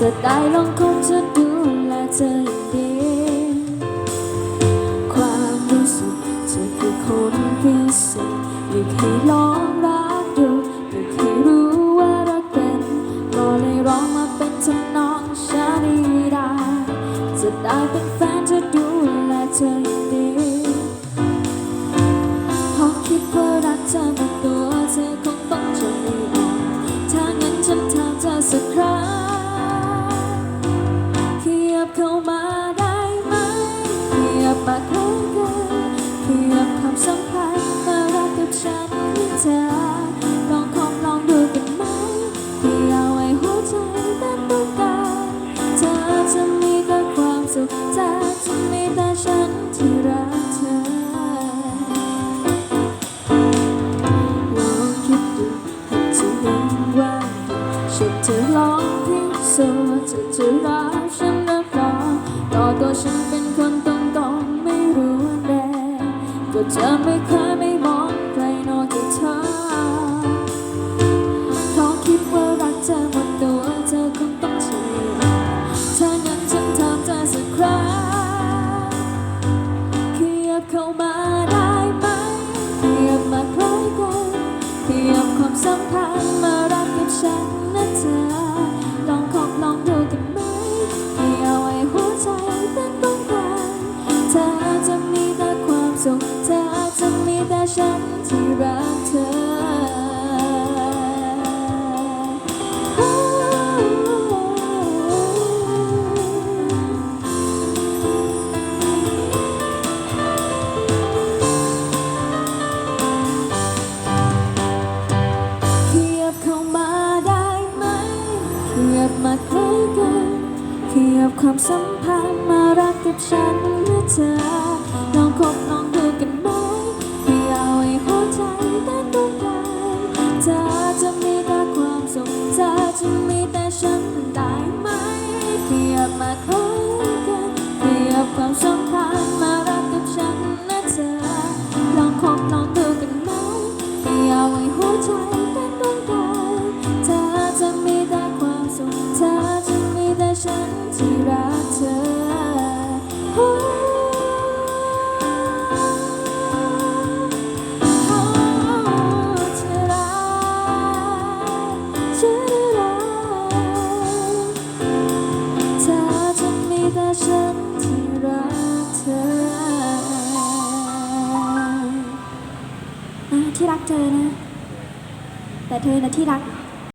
ได้ลองคงจะดูแลเธออย่างดี ความรู้สึกเธอคือคนพิเศษอยากให้ลองรักดูอยากให้รู้ว่ารักเป็นก็เลยร้องมาเป็นทำนองชาดีดาจะได้เป็นแฟนจะดูแลเธอ ยับมาใกล้กันขยับความสัมพันธ์มารักกับฉันที่เธอลองคองลองดูกันไหมขยับไว้หัวใจเต้นต้องการเธอจะมีแต่ความสุขเธอจะมีแต่ฉันที่รักเธอลองคิดดูหากจะยังว่างฉันจะลองพิสูจน์จะจะรักฉัน จะไม่เคยไม่มองใครนอกจากเธอเพราะคิดว่ารักเธอหมดตัวเธอคงต้องเฉยถ้างั้นฉันถามเธอสักครั้งขยับเข้ามาได้ไหมขยับมาใกล้กันขยับความสัมพันธ์มารักกับฉันนะเธอลองคองลองดูกันไหมขยับไว้หัวใจเต้นต้องการเธอจะมีแต่ความสุขียบความสัมพันธ์มารักกับฉันนะเธอลองคบลองดูกันไหมขยับไว้หัวใจเต้นต้องการเธอจะมีแต่ความสุขเธอจะมีแต่ฉันได้ไหมขยับมาคอ ที่รักเธอนะ แต่เธอนะที่รัก